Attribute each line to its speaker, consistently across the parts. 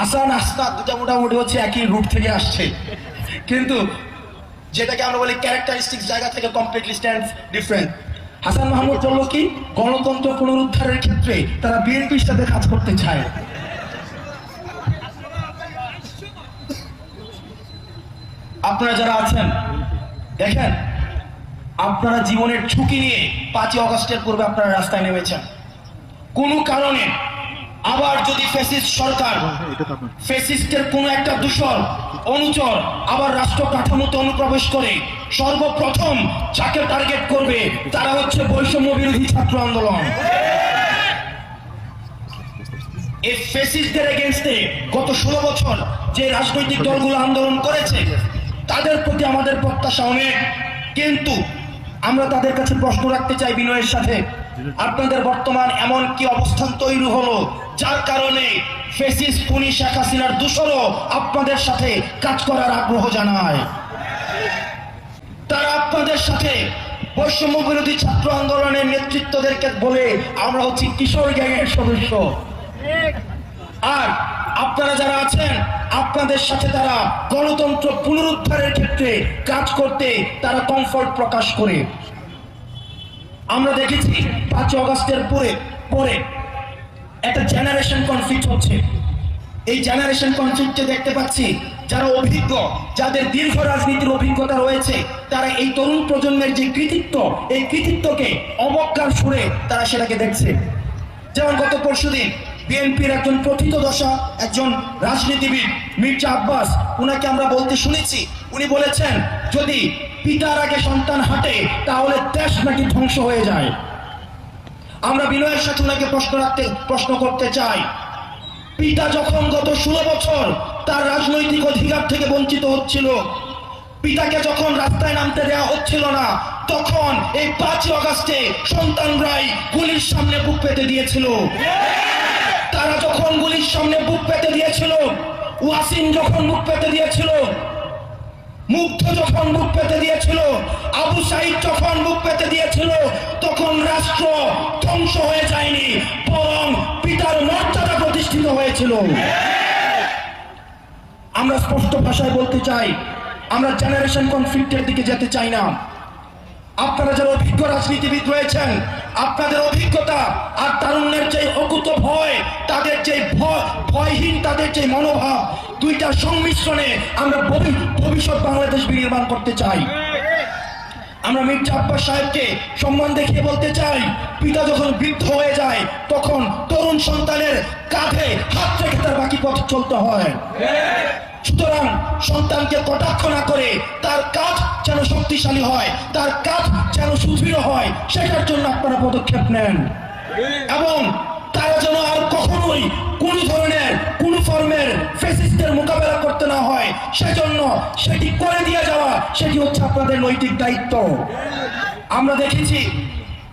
Speaker 1: হাসান আসনাদ দুটা মোটামুটি হচ্ছে একই রুট থেকে আসছে। কিন্তু যেটাকে আমরা বলি ক্যারেক্টারিস্টিক জায়গা থেকে completely stand different Hasan Mahmud বলল কি? গণতন্ত্র পুনরুদ্ধারের ক্ষেত্রে তারা বিএনপির সাথে কাজ করতে চায়। আপনারা যারা আছেন, দেখেন, আপনারা জীবনের ঝুঁকি নিয়ে পাঁচই অগস্টের পূর্বে আপনারা রাস্তায় নেমেছেন। কোনো কারণে আবার যদি ফেসিস্ট সরকার ফেসিস্টের কোন একটা দূষণ অনুচর আবার রাষ্ট্র কাঠামোতে অনুপ্রবেশ করে সর্বপ্রথম যাকে টার্গেট করবে তারা হচ্ছে বৈষম্য বিরোধী ছাত্র আন্দোলন। এই ফেসিস্টদের এগেনস্টে গত ষোলো বছর যে রাজনৈতিক দলগুলো আন্দোলন করেছে তাদের প্রতি আমাদের প্রত্যাশা অনেক। কিন্তু আমরা তাদের কাছে প্রশ্ন রাখতে চাই বিনয়ের সাথে। আপনাদের বর্তমান এমন কি অবস্থান তৈরি হলো? যার কারণে ফেসিস খুনি শেখ হাসিনার দূষণও আপনাদের সাথে কাজ করার আগ্রহ জানায়। তারা আপনাদের সাথে বৈষম্য বিরোধী ছাত্র আন্দোলনের নেতৃত্বদেরকে বলে আমরা হচ্ছি কিশোর গ্যাংয়ের সদস্য। আর আপনারা যারা আছেন, আপনাদের সাথে তারা গণতন্ত্র পুনরুদ্ধারের ক্ষেত্রে কাজ করতে তারা কমফর্ট প্রকাশ করে। আমরা দেখেছি পাঁচ অগস্টের পরে পরে একটা জেনারেশন কনফ্লিক্ট হচ্ছে। এই জেনারেশন কনফ্লিক্টে দেখতে পাচ্ছি যারা অভিজ্ঞ, যাদের দীর্ঘ রাজনীতির অভিজ্ঞতা রয়েছে, তারা এই তরুণ প্রজন্মের যে কৃতিত্ব, এই কৃতিত্বকে অবজ্ঞার সুরে তারা সেটাকে দেখছে। যেমন গত পরশুদিন বিএনপির একজন প্রথিত দশা, একজন রাজনীতিবিদ মির্জা আব্বাস, উনাকে আমরা বলতে শুনেছি। উনি বলেছেন, যদি পিতার আগে সন্তান হাঁটে, তাহলে দেশ নাকি ধ্বংস হয়ে যায়। আমরা বিনয়ের সাথে ওনাকে প্রশ্ন রাখতে, প্রশ্ন করতে চাই। পিতা যখন গত ষোলো বছর তার রাজনৈতিক অধিকার থেকে বঞ্চিত হচ্ছিল, পিতাকে যখন রাস্তায় নামতে দেওয়া হচ্ছিল না, তখন এই পাঁচই অগাস্টে সন্তান সন্তানরাই গুলির সামনে বুক পেতে দিয়েছিল। তারা যখন গুলির সামনে বুক পেতে দিয়েছিল, ওয়াসিম যখন বুক পেতে দিয়েছিল মুগ্ধ যখন বুক পেতে দিয়েছিল, আবু সাইদ যখন বুক পেতে দিয়েছিল, তখন রাষ্ট্র ধ্বংস হয়ে যায়নি, বরং পিতার মর্যাদা প্রতিষ্ঠিত হয়েছিল। আমরা স্পষ্ট ভাষায় বলতে চাই, আমরা জেনারেশন কনফ্লিক্টের দিকে যেতে চাই না। আপনারা যারা অভিজ্ঞ রাজনীতিবিদ রয়েছেন, আপনাদের অভিজ্ঞতা আর তারুণ্যের যে অকুত ভয় তাদের যে ভয় ভয়হীন তাদের যে মনোভাব, দুইটা সংমিশ্রণে আমরা ভবিষ্যৎ বাংলাদেশ বিনির্মাণ করতে চাই। আমরা মির্জা আব্বাস সাহেবকে সম্মান দেখিয়ে বলতে চাই, পিতা যখন বৃদ্ধ হয়ে যায়, তখন তরুণ সন্তানের কাঁধে হাত রেখে তার বাকি পথ চলতে হয়। সুতরাং সন্তানকে কটাক্ষ না করে তার কাজ যেন শক্তিশালী হয়, তার কাজ যেন সুদৃঢ় হয়, সেটার জন্য আপনারা পদক্ষেপ নেন। এবং তারা যেন আর কখনোই কোন ধরনের কোন ফর্মের ফেসিস্টের মোকাবেলা করতে না হয়, সেজন্য সেটি করে দিয়ে যাওয়া, সেটি হচ্ছে আপনাদের নৈতিক দায়িত্ব। আমরা দেখেছি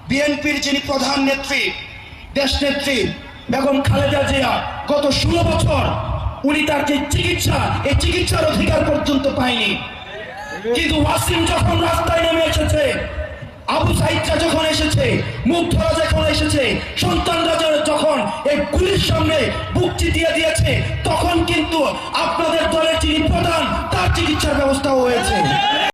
Speaker 1: বিএনপির যিনি প্রধান নেত্রী, দেশ নেত্রী বেগম খালেদা জিয়া, গত ষোলো বছর উনি তার যে চিকিৎসা, এই চিকিৎসার অধিকার পর্যন্ত পায়নি। কিন্তু ওয়াসিম যখন রাস্তায় আবু সাইদরা যখন এসেছে, মুগ্ধরা যখন এসেছে, সন্তানরা যখন- এই গুলির সামনে বুক চিতিয়ে দিয়েছে, তখন কিন্তু আপনাদের দলের যিনি প্রধান, তার চিকিৎসার ব্যবস্থাও হয়েছে।